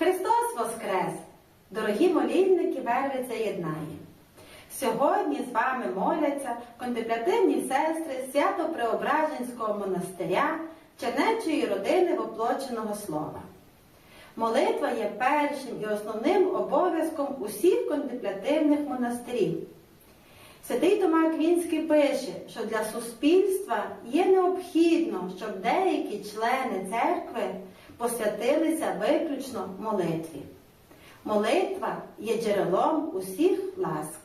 Христос Воскрес! Дорогі молільники, Вервиця єднає! Сьогодні з вами моляться контемплятивні сестри Свято-Преображенського монастиря Чернечої родини воплоченого слова. Молитва є першим і основним обов'язком усіх контемплятивних монастирів. Святий Тома Аквінський пише, що для суспільства є необхідно, щоб деякі члени церкви посвятилися виключно молитві. Молитва є джерелом усіх ласк.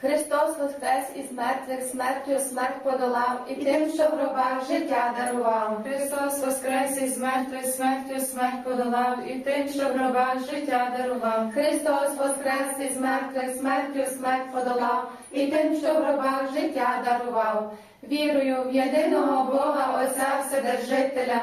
Христос воскрес із мертвих, смертю смерть подолав, і тим, що в гробах життя дарував. Христос воскрес із мертвих, смертю смерть подолав, і тим, що в гробах життя дарував. Христос воскрес із мертвих, смертю смерть подолав, і тим, що в гробах життя дарував. Вірую в єдиного Бога, Отця Вседержителя,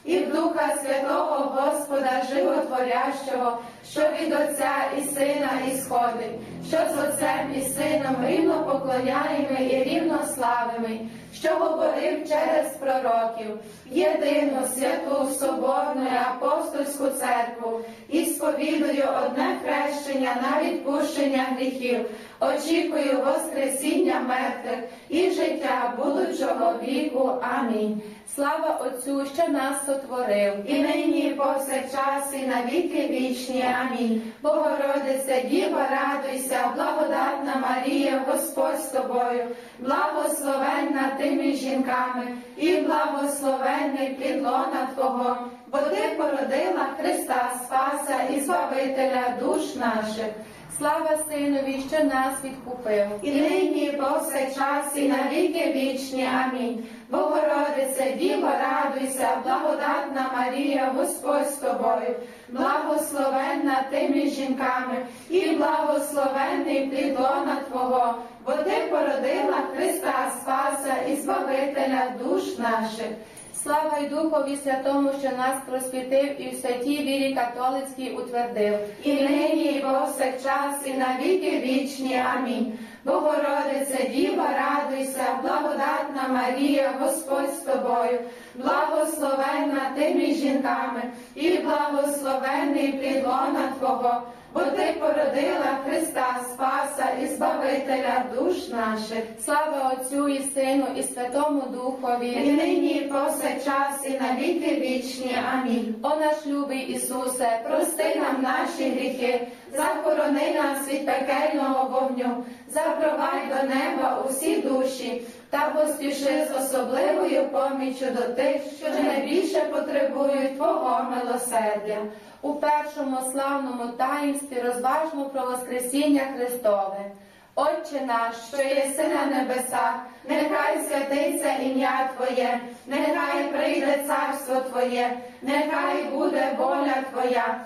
І в Духа Святого Господа Животворящого, що від Отця і Сина ісходить, що з Отцем і Сином рівно поклоняємо і рівно славимо, що говорив через пророків, єдину святу Соборну і апостольську церкву, і сповідую одне хрещення на відпущення гріхів, очікую Воскресіння мертвих і життя будучого віку. Амінь. Слава Отцю, що нас сотворив, і нині, і повсякчас, і на віки вічні. Амінь. Богородице, Діва, радуйся, благодатна Марія, Господь з тобою, благословенна ти між жінками, і благословенний підлона Твого, бо ти породила Христа Спаса і Збавителя душ наших. Слава Синові, що нас відкупив, і нині, і повсякчас, і на віки вічні. Амінь. Богородице, Діво, радуйся, благодатна Марія, Господь з тобою, благословенна ти між жінками, і благословенний плідлона Твого, бо ти породила Христа Спаса і Збавителя душ наших. Слава й Духові Святому, що нас просвітив і в святій вірі католицькій утвердив. І нині, і повсякчас, і на віки вічні. Амінь. Богородице, Діва, радуйся, благодатна Марія, Господь з тобою, благословенна ти між жінками, і благословенний плідлона Твого, бо ти породила Христа Спаса і Збавителя душ наших. Слава Отцю і Сину, і Святому Духові, і нині, і повсякчас, і на віки вічні. Амінь. О наш любий Ісусе, прости нам наші гріхи, захорони нас від пекельного вогню, запровадь до неба усі душі. Та поспіши з особливою поміччю до тих, що найбільше потребують Твого милосердя. У першому славному таїнстві розважмо про Воскресіння Христове. Отче наш, що єси на небесах, нехай святиться ім'я Твоє, нехай прийде царство Твоє, нехай буде воля Твоя,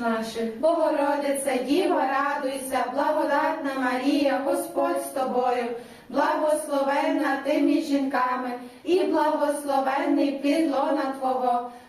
наших. Богородице, Діва, радуйся, благодатна Марія, Господь з тобою, благословенна ти між жінками, і благословенний плід лона Твого,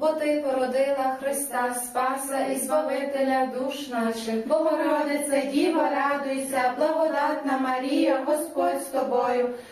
бо ти породила Христа Спаса і Збавителя душ наших. Богородице, Діва, радуйся, благодатна Марія, Господь з тобою,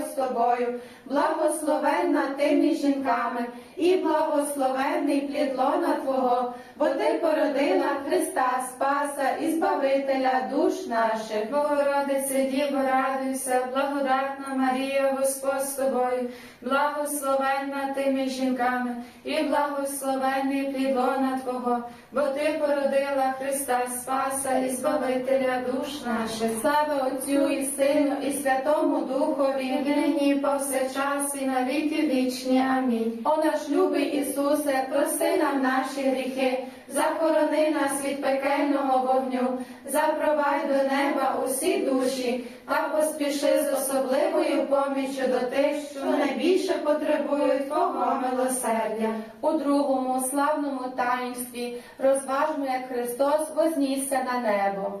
з тобою, благословенна ти між жінками, і благословенний плід лона Твого, бо ти породила Христа Спаса і Збавителя душ наших. Богородице, Діво, радуйся, благодатна Марія, Господь з тобою, благословенна ти між жінками, і благословенний плід лона Твого, бо ти породила Христа Спаса і Збавителя душ наших. Слава Отцю і Сину, і Святому Духові. Нині, повсякчас, і на віки вічні. Амінь. О наш любий Ісусе, прости нам наші гріхи, захорони нас від пекельного вогню, запровадь до неба усі душі, та поспіши з особливою поміччю до тих, що найбільше потребують Твого милосердя. У другому славному таїнстві розважмо, як Христос вознісся на небо.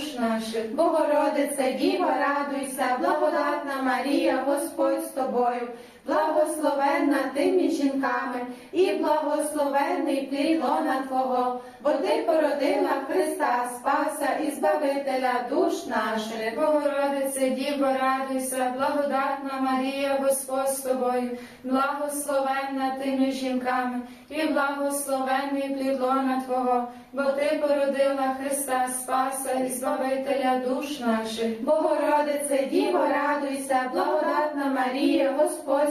наших. Богородице, Діва, радуйся, благодатна Марія, Господь з тобою, благословенна ти між жінками, і благословенний плід лона Твого, бо ти породила Христа Спаса і Збавителя душ наших. Богородице, Діво, радуйся, благодатна Марія, Господь з тобою, благословенна ти між жінками, і благословенний плід лона Твого, бо ти породила Христа Спаса і Збавителя душ наших. Богородице, Діво, радуйся, благодатна Марія, Господь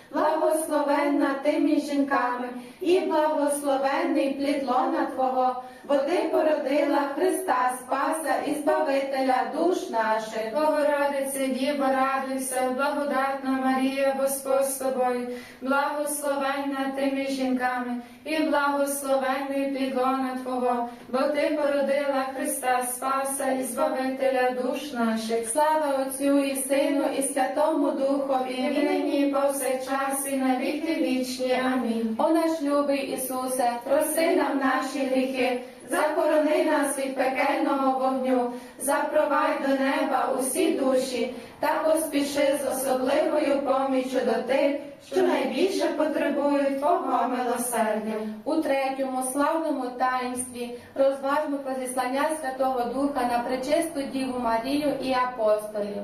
благословенна ти між жінками, і благословенний плід лона Твого, бо ти породила Христа, Спаса і Збавителя душ наших. Богородице, Діво, радуйся, благодатна Марія, Господь з тобою, благословенна ти між жінками, і благословенний плідлона Твого, бо ти породила Христа Спаса і Збавителя душ наших. Слава Отцю і Сину, і Святому Духові. І нині, і повсякчас, і на віки вічні. Амінь. О наш любий Ісусе, прости нам наші гріхи, захорони нас від пекельного вогню, запровадь до неба усі душі та поспіши з особливою поміччю до тих, що найбільше потребують Твого милосердя. У третьому славному таїнстві розважмо про зіслання Святого Духа на пречисту Діву Марію і апостолів.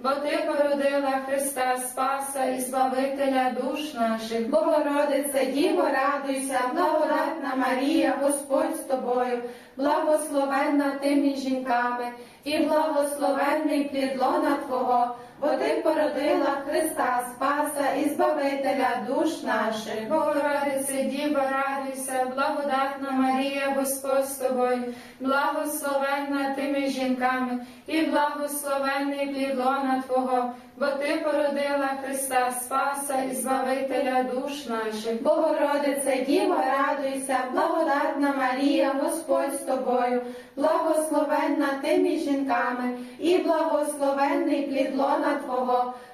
бо ти породила Христа Спаса і Збавителя душ наших. Богородице, Діво, радуйся, благодатна Марія, Господь з тобою, благословенна ти між жінками, і благословенний плід лона Твого, бо ти породила Христа, Спаса і Збавителя душ наших. Богородице, Діво, радуйся, благодатна Марія, Господь з тобою, благословенна ти між жінками, і благословенний плід лона Твого, бо ти породила Христа Спаса і Збавителя душ наших. Богородице, Діво, радуйся, благодатна Марія, Господь з тобою, благословенна ти між жінками, і благословенний плід лона Твого,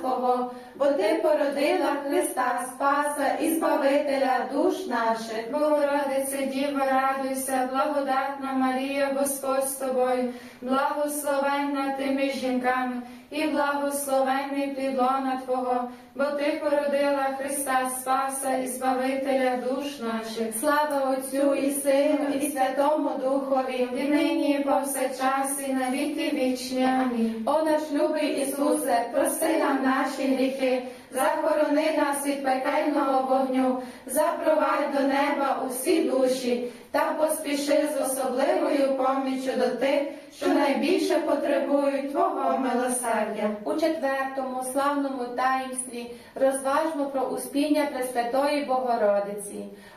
Твого, бо ти породила Христа, Спаса і Збавителя душ наших. Богородице, Діва, радуйся, благодатна Марія, Господь з тобою, благословенна ти між жінками, і благословенний плід лона Твого, бо ти породила Христа Спаса і Збавителя душ наших. Слава Отцю і Сину, і Святому Духові. І нині, і повсякчас, і на віки вічні. Амінь. О наш любий Ісусе, прости нам наші гріхи, захорони нас від пекельного вогню, запровадь до неба усі душі та поспіши з особливою поміччю до тих, що найбільше потребують Твого милосердя. У четвертому славному таїнстві розважмо про успіння Пресвятої Богородиці.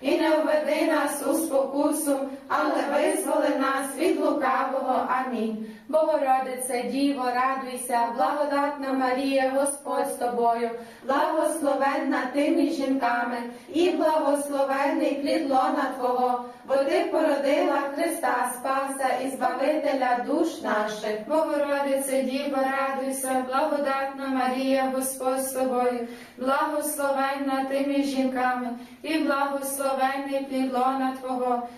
і не введи нас у спокусу, але визволи нас від лукавого. Амінь. Богородице, Діво, радуйся, благодатна Марія, Господь з тобою, Благословенна ти між жінками, і благословенний плід Твого, бо ти породила Христа Спаса і Збавителя душ наших. Богородице, Діва, радуйся, благодатна Марія, Господь з тобою, благословенна ти жінками, і благословенний плід лона Твого,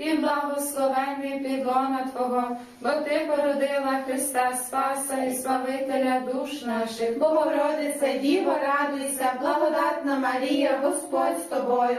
і благословенний підлона Твого, бо ти породила Христа Спаса і Славителя душ наших. Богородице, Діво, радуйся, благодатна Марія, Господь з тобою,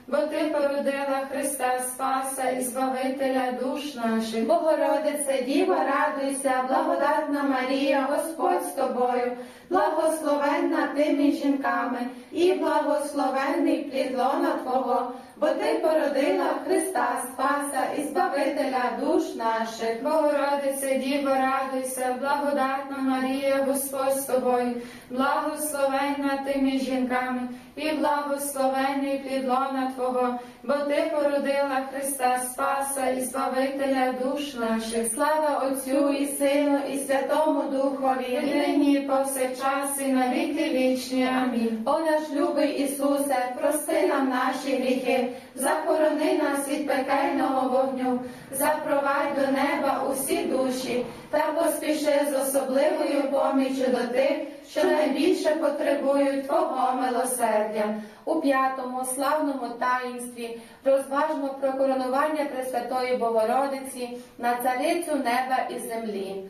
бо ти породила Христа Спаса і Збавителя душ наших. Богородице, Діва, радуйся, благодатна Марія, Господь з тобою, благословенна ти між жінками, і благословенний плід лона Твого, бо ти породила Христа Спаса і Збавителя душ наших. Богородице, Діво, радуйся, благодатна Марія, Господь з тобою, благословенна ти між жінками, і благословенний плід лона Твого, бо ти породила Христа Спаса і Збавителя душ наших. Слава Отцю і Сину, і Святому Духові. І нині, і повсякчас, і на віки вічні. Амінь. О наш любий Ісусе, прости нам наші гріхи, захорони нас від пекельного вогню, запровадь до неба усі душі та поспіши з особливою поміччю до тих, що найбільше потребують Твого милосердя. У п'ятому славному таїнстві розважмо про коронування Пресвятої Богородиці на царицю неба і землі.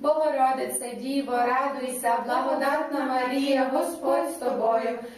Богородице, Діво, радуйся, Благодатна Марія, Господь з тобою,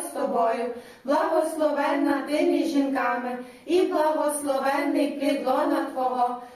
з тобою, благословенна ти між жінками, і благословенний плід лона Твого,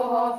Твого,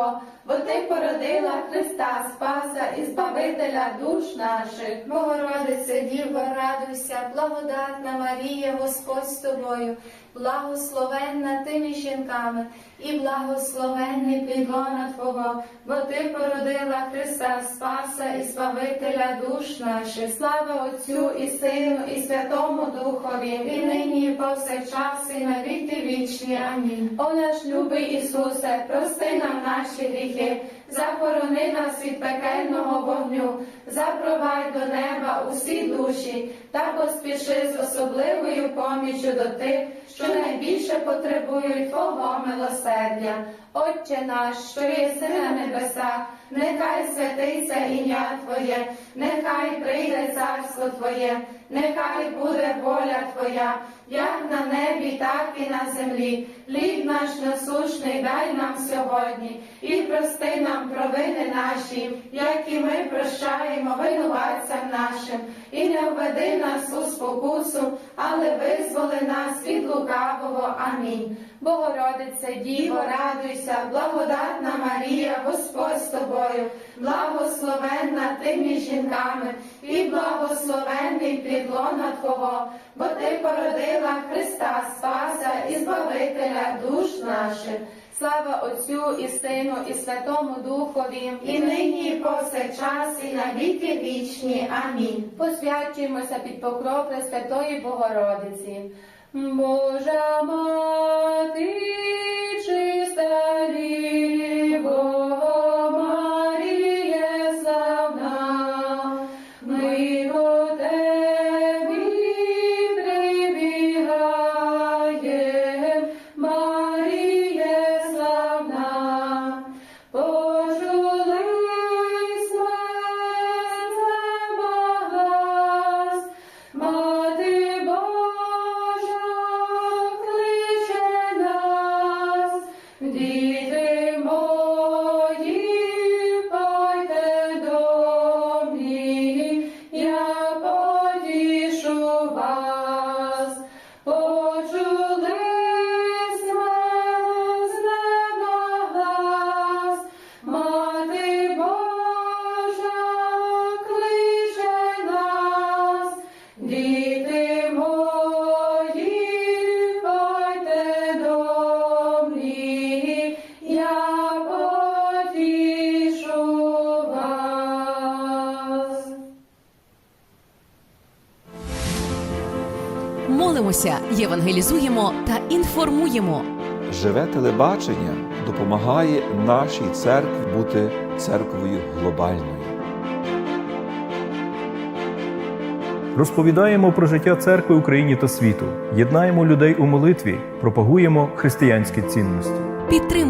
Твого, бо ти породила Христа, Спаса і Збавителя душ наших. Богородице, Діво, радуйся, благодатна Марія, Господь з тобою, благословенна ти між жінками, і благословенний плід лона Твого, бо ти породила Христа, Спаса і Збавителя душ наших. Слава Отцю і Сину, і Святому Духові. І нині, і повсякчас, і на віки вічні. Амінь. О наш любий Ісусе, прости нам наші гріхи, захорони нас від пекельного вогню, запровадь до неба усі душі та поспіши з особливою поміччю до тих, що найбільше потребують Твого милосердя. Отче наш, що єси на небесах, нехай святиться ім'я Твоє, нехай прийде царство Твоє, нехай буде воля Твоя, як на небі, так і на землі. Хліб наш насушний дай нам сьогодні, і прости нам провини наші, як і ми прощаємо винуватцям нашим, і не введи нас у спокусу, але визволи нас від лукавого. Амінь. Богородице, Діво, радуйся, благодатна Марія, Господь з тобою, благословенна ти між жінками, і благословенний плід лона Твого, бо ти породила Христа, Спаса і Збавителя душ наших. Слава Отцю і Сину, і Святому Духові, і нині, і повсякчас, і на віки вічні. Амінь. Посвячуємося під покров Пресвятої Богородиці. Божа мати, чиста Діво, Молимося, євангелізуємо та інформуємо. Живе телебачення допомагає нашій церкві бути церквою глобальною. Розповідаємо про життя церкви Україні та світу, єднаємо людей у молитві, пропагуємо християнські цінності.